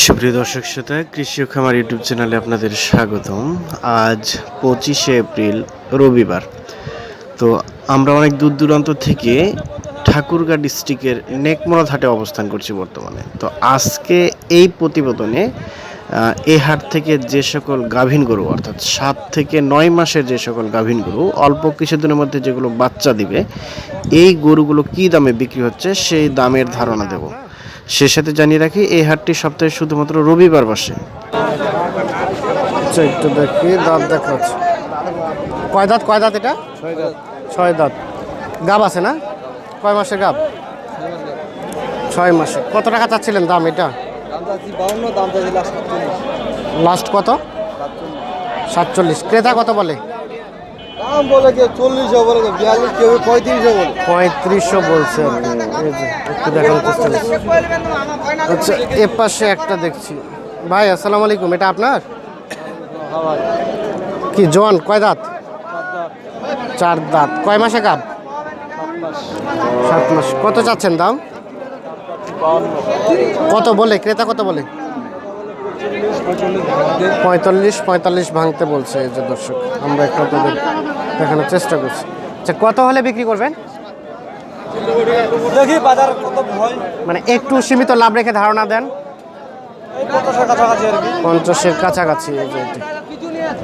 সুপ্রিয় দর্শক শ্রোতা, কৃষি ও খামার ইউটিউব চ্যানেলে আপনাদের স্বাগতম। আজ পঁচিশে এপ্রিল, রবিবার। তো আমরা অনেক দূর দূরান্ত থেকে ঠাকুরগাঁ ডিস্ট্রিক্টের নেকমরদ হাটে অবস্থান করছি বর্তমানে। তো আজকে এই প্রতিবেদনে এই হাট থেকে যে সকল গাভীন গরু, অর্থাৎ সাত থেকে নয় মাসের যে সকল গাভীন গরু, অল্প কিছুদিনের মধ্যে যেগুলো বাচ্চা দিবে, এই গরুগুলো কি দামে বিক্রি হচ্ছে, সেই দামের ধারণা দেব। সে সাথে জানিয়ে রাখি এই হাটটি সপ্তাহে শুধুমাত্র রবিবার বসে। আচ্ছা একটু দেখি দাঁত দেখাচ্ছে। কয় দাঁত কয় দাঁত এটা? ছয় দাঁত। গাব আছে না? কয় মাসের গাব? ছয় মাসে। কত টাকা চাচ্ছিলেন দাম এটা? লাস্ট সাতচল্লিশ। কত? সাতচল্লিশ। ক্রেতা কত বলে? দাম বলে কেউ চল্লিশও বলে কেউ বিয়াল্লিশ কেউ পঁয়ত্রিশও বলে। পঁয়ত্রিশশো বলছে। আচ্ছা এ একটা দেখছি। ভাই, আসসালামু আলাইকুম, এটা আপনার? কি, জোয়ান, কয় দাঁত? চার দাঁত। কয় মাসে কাপ সাত মাস। কত চাচ্ছেন দাম? কত বলে? ক্রেতা কত বলে? পঁয়তাল্লিশ পঁয়তাল্লিশ ভাঙতে বলছে যে দর্শক। আমরা একটু দেখানোর চেষ্টা করছি। আচ্ছা কত হলে বিক্রি করবেন? দেখি বাজার কত হয়। মানে একটু সীমিত লাভ রেখে ধারণা দেন। পঞ্চাশের কাছাকাছি এই যে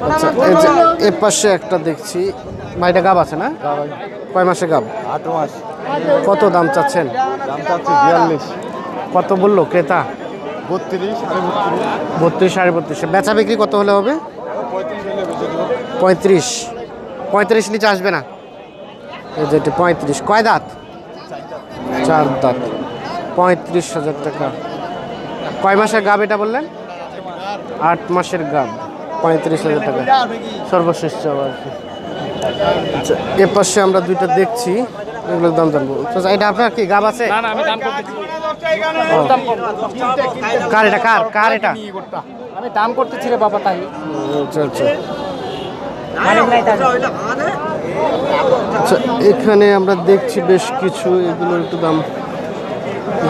আচ্ছা এই যে এ পাশে একটা দেখছি। ভাইটা গাব আছে না? কয় মাসে গাব? আট মাস। কত দাম চাচ্ছেন? দাম চাচ্ছি বিয়াল্লিশ। কত বলল ক্রেতা? বত্রিশ সাড়ে বত্রিশ। বত্রিশ সাড়ে বত্রিশে। বেচা বিক্রি কত হলে হবে? পঁয়ত্রিশ পঁয়ত্রিশ। নিচে আসবে না? এই যেটি পঁয়ত্রিশ। কয় দাঁত? চার দাঁত। পঁয়ত্রিশ হাজার টাকা। কয় মাসের গাব এটা বললেন? আট মাসের গাব পঁয়ত্রিশ হাজার টাকা। সর্বশেষ কি আচ্ছা এ পাশে আমরা দুইটা দেখছি। এগুলোর দাম জানব। আচ্ছা, এটা আপনার কি গাব আছে? কার এটা? কার? কার এটা? আমি দাম করতেছি রে বাবা তাই। আচ্ছা আচ্ছা। আচ্ছা এখানে আমরা দেখছি বেশ কিছু এগুলোর একটু দাম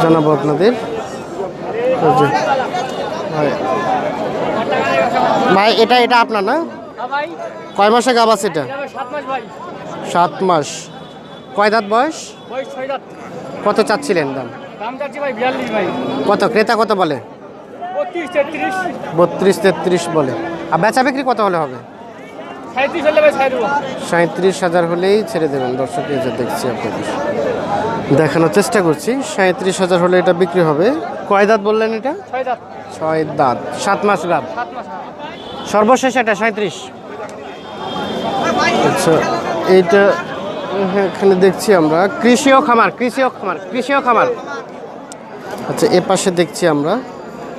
জানাব আপনাদের। ভাই। এটা এটা আপনার না? কয় মাসে গাব আছে এটা? সাত মাস কয় দাঁত বয়স? কত চাচ্ছিলেন দাম? কত? ক্রেতা কত বলে? বত্রিশ তেত্রিশ বলে। আর বেচা বিক্রি কত হলে হবে? সাঁত্রিশ হাজার হলেই ছেড়ে দেবেন। দর্শক এই যে দেখছি আপনাদের দেখানোর চেষ্টা করছি। সাঁত্রিশ হাজার হলে এটা বিক্রি হবে। কয় দাঁত বললেন এটা? ছয় দাঁত। সাত মাস গাব। সর্বশেষ এটা সাঁত্রিশ আচ্ছা এইটা এখানে দেখছি আমরা। কৃষি ও খামার কৃষি ও খামার কৃষি ও খামার। আচ্ছা এ পাশে দেখছি আমরা।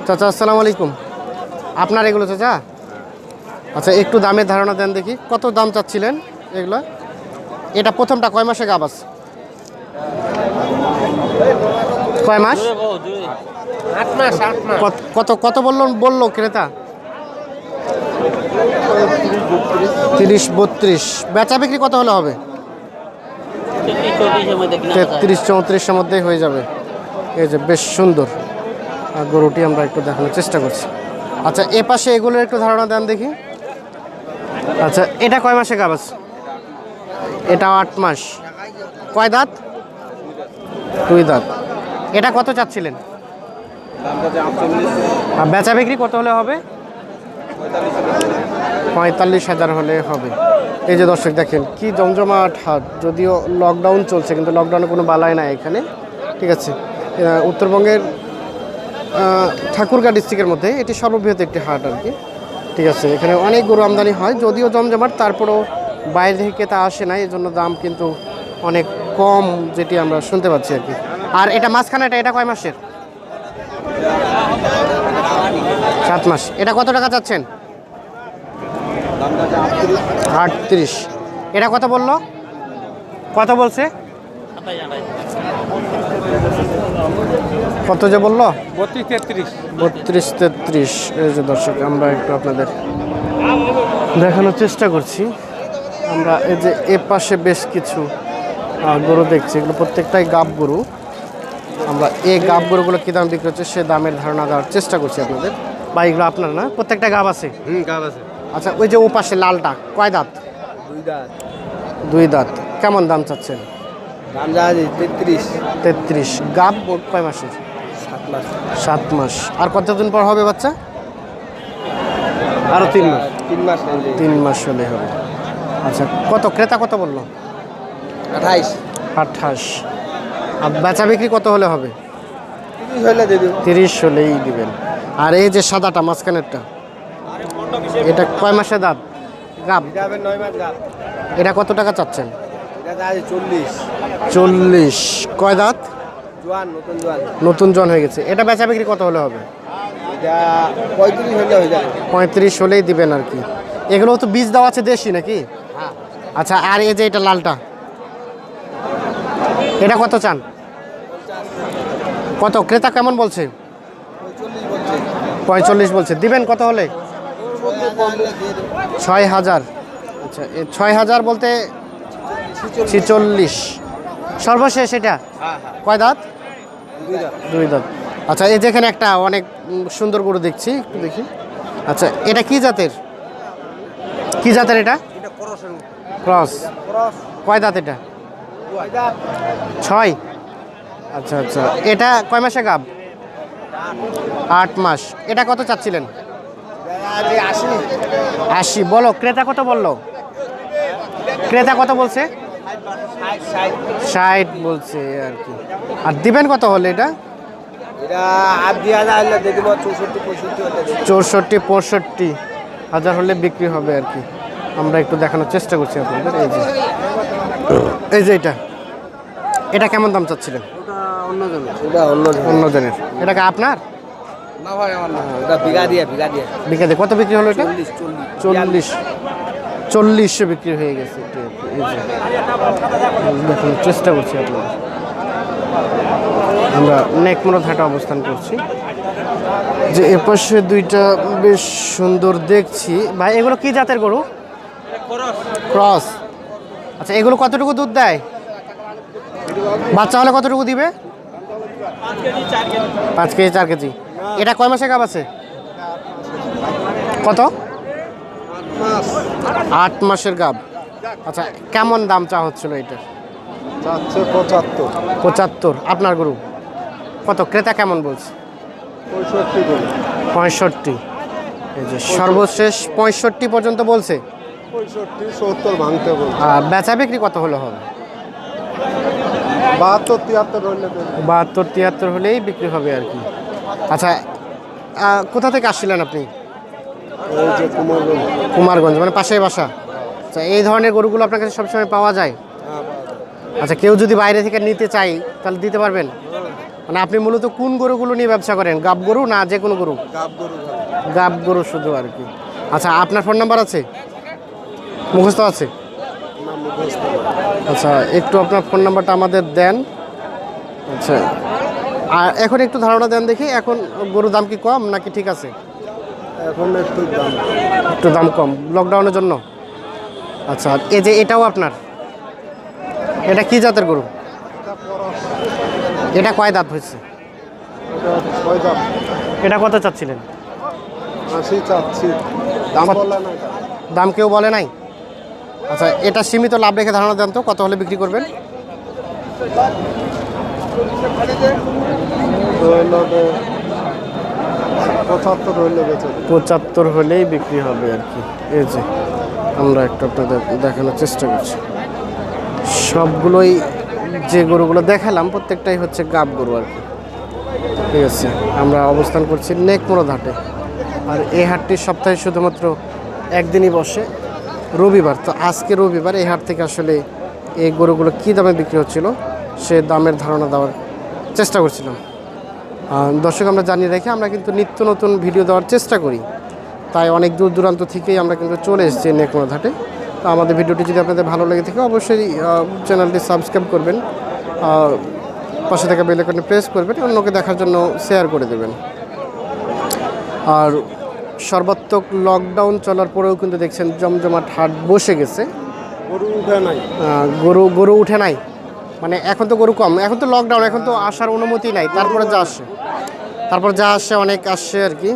চাচা আসসালামু আলাইকুম। আপনার এগুলো চাচা? আচ্ছা একটু দামের ধারণা দেন দেখি। কত দাম চাচ্ছিলেন এগুলো? এটা প্রথমটা কয় মাসে গাব আছে? কয় মাস? কত- কত কত বলল বলল ক্রেতা? তিরিশ বত্রিশ। বেচা বিক্রি কত হলে হবে? তেত্রিশ চৌত্রিশের মধ্যেই হয়ে যাবে। এই যে বেশ সুন্দর। আর গরুটি আমরা একটু দেখানোর চেষ্টা করছি। আচ্ছা এ পাশে এগুলোর একটু ধারণা দেন দেখি। আচ্ছা এটা কয় মাসে গাবাস এটা আট মাস। কয় দাঁত? দুই দাঁত। এটা কত চাচ্ছিলেন? বেচা বিক্রি কত হলে হবে? পঁয়তাল্লিশ হাজার হলে হবে। এই যে দর্শক, দেখেন কি জমজমাট হাট। যদিও লকডাউন চলছে, কিন্তু লকডাউনে কোনো বালাই নাই এখানে। ঠিক আছে? উত্তরবঙ্গের ঠাকুরগাঁ ডিস্ট্রিক্টের মধ্যে এটি সর্ববৃহৎ একটি হাট আর কি। ঠিক আছে, এখানে অনেক গরু আমদানি হয়, যদিও জমজমাট, তারপরেও বাইরে থেকে তা আসে না এই জন্য দাম কিন্তু অনেক কম যেটি আমরা শুনতে পাচ্ছি আর কি। আর এটা মাঝখানে এটা কয় মাসের? সাত মাস। এটা কত টাকা চাচ্ছেন? আটত্রিশ। এটা কত বলল? কত বলছে? কত যে বলল? বত্রিশ তেত্রিশ। বত্রিশ তেত্রিশ। এই যে দর্শক আমরা একটু আপনাদের দেখানোর চেষ্টা করছি। আমরা এই যে এ পাশে বেশ কিছু গরু দেখছি। এগুলো প্রত্যেকটাই গাব গরু। আমরা এই গাব গরুগুলো কী দাম বিক্রি হচ্ছে সে দামের ধারণা দেওয়ার চেষ্টা করছি আপনাদের। বা এগুলো আপনার না? প্রত্যেকটা গাব আছে? গাব আছে। আচ্ছা ওই যে ও পাশে লালটা কয় দাঁত? দুই দাঁত। দুই দাঁত। কেমন দাম চাচ্ছেন? দাম যা তেত্রিশ। তেত্রিশ। গাব কয় মাসের? মাস। সাত মাস। আর কতদিন পর হবে বাচ্চা? আরও তিন মাস। তিন মাস তিন মাস হলে হবে। আচ্ছা কত? ক্রেতা কত বলল? আঠাইশ। আঠাশ। আর বেচা বিক্রি কত হলে হবে? তিরিশ হলেই দিবেন। আর এই যে সাদাটা মাঝখানেরটা এটা কয় মাসে দাঁত? গাব। এটা কত টাকা চাচ্ছেন? চল্লিশ। চল্লিশ। কয় দাঁত? জোয়ান নতুন জোয়ান। নতুন জন হয়ে গেছে। এটা বেচা বিক্রি কত হলে হবে? পঁয়ত্রিশ হলে হয়ে যাবে। পঁয়ত্রিশ হলেই দিবেন আর কি। এগুলো তো বীজ দেওয়া আছে দেশি নাকি? হ্যাঁ। আচ্ছা আর এই যে এটা লালটা এটা কত চান? কত? ক্রেতা কেমন বলছে? পঁয়তাল্লিশ বলছে। দিবেন কত হলে? ছয় হাজার। আচ্ছা ছয় হাজার বলতে ছিচল্লিশ। সর্বশেষ এটা? হ্যাঁ হ্যাঁ। কয় দাঁত? দুই দাঁত। আচ্ছা এই যেখানে একটা অনেক সুন্দর গরু দেখছি একটু দেখি। আচ্ছা এটা কি জাতের? কি জাতের এটা? ক্রস কয় দাঁত এটা? ছয়। আচ্ছা আচ্ছা। এটা কয় মাসে গাব? আট মাস। এটা কত চাচ্ছিলেন? আশি। বলো ক্রেতা কত বলল? ক্রেতা কত বলছে? ষাট বলছে আর কি। আর দিবেন কত হলে এটা? এটা আর দুই হাজার হলে দিয়ে দেবো চৌষট্টি পঁয়ষট্টি হাজার হলে বিক্রি হবে আর কি। আমরা একটু দেখানোর চেষ্টা করছি আপনাদের এই যে। এই যে এটা। এটা কেমন দাম চাচ্ছিলেন? ওটা অন্য অন্য জনের এটা কি আপনার? না ভাই আমার না ওটা বিঘা দিয়ে বিঘা দিয়ে। বিক্রি দিয়ে। কত বিক্রি হলো এটা? চল্লিশ। চল্লিশ বিক্রি হয়ে গেছে দেখানোর চেষ্টা করছি আপনাদের। আমরা নেকমরত হাটে অবস্থান করছি। যে এপাশে দুইটা বেশ সুন্দর দেখছি। ভাই এগুলো কি জাতের গরু? ক্রস। আচ্ছা এগুলো কতটুকু দুধ দেয়? বাচ্চা হলে কতটুকু দিবে? পাঁচ কেজি চার কেজি। এটা কয় মাসে গাব আছে? কত? আট মাসের গাব। আচ্ছা কেমন দাম চা হচ্ছিল এটা পঁচাত্তর। পঁচাত্তর। আপনার গরু? কত? ক্রেতা কেমন বলছে? পঁয়ষট্টি এই যে সর্বশেষ পঁয়ষট্টি পর্যন্ত বলছে? পঁয়ষট্টি সত্তর ভাঙতে বলছে। আর বেচা বিক্রি কত হলে হবে? বাহাত্তর তিয়াত্তর হলে বাহাত্তর তিয়াত্তর হলেই বিক্রি হবে আর কি। আচ্ছা কোথা থেকে আসছিলেন আপনি? কুমারগঞ্জ। মানে পাশেই বাসা। আচ্ছা এই ধরনের গরুগুলো আপনার কাছে সবসময় পাওয়া যায়? আচ্ছা কেউ যদি বাইরে থেকে নিতে চাই তাহলে দিতে পারবেন? মানে আপনি মূলত কোন গরুগুলো নিয়ে ব্যবসা করেন? গাব গরু না যে কোনো গরু? গাব গরু শুধু আর কি। আচ্ছা আপনার ফোন নাম্বার আছে? মুখস্থ আছে? আচ্ছা একটু আপনার ফোন নাম্বারটা আমাদের দেন। আচ্ছা আর এখন একটু ধারণা দেন দেখি এখন গরুর দাম কি কম নাকি ঠিক আছে? একটু দাম একটু দাম কম। লকডাউনের জন্য? আচ্ছা এই যে এটাও আপনার? এটা কি জাতের গরু? এটা কয় দাঁত হয়েছে? এটা কত চাচ্ছিলেন? দাম কত? বলে না দাম কেউ বলে নাই? আচ্ছা এটা সীমিত লাভ রেখে ধারণা দেন তো কত হলে বিক্রি করবেন? পঁচাত্তর হলেই বিক্রি হবে আর কি। এই যে, আমরা একটু আপনাদের দেখানোর চেষ্টা করছি। সবগুলোই যে গরুগুলো দেখালাম, প্রত্যেকটাই হচ্ছে গাব গরু আর কি। ঠিক আছে, আমরা অবস্থান করছি নেকমোড়ো হাটে আর এই হাটটি সপ্তাহে শুধুমাত্র একদিনই বসে, রবিবার। তো আজকে রবিবার, এই হাট থেকে আসলে এই গরুগুলো কী দামে বিক্রি হচ্ছিল, সে দামের ধারণা দেওয়ার চেষ্টা করছিলাম। দর্শক আমরা জানিয়ে রেখে আমরা কিন্তু নিত্য নতুন ভিডিও দেওয়ার চেষ্টা করি। তাই অনেক দূর দূরান্ত থেকেই আমরা কিন্তু চলে এসেছি নেকমোড়া ঘাটে। তো আমাদের ভিডিওটি যদি আপনাদের ভালো লেগে থাকে অবশ্যই চ্যানেলটি সাবস্ক্রাইব করবেন পাশে থাকা বেলাইকনে প্রেস করবেন অন্যকে দেখার জন্য শেয়ার করে দেবেন। আর সর্বাত্মক লকডাউন চলার পরেও কিন্তু দেখছেন জমজমাট হাট বসে গেছে। গরু উঠে নাই। গরু গরু উঠে নাই। মানে এখন তো গরু কম, এখন তো লকডাউন এখন তো আসার অনুমতি নাই, তারপরে যা আসে। তারপর যা আসে, অনেক আসছে আর কি।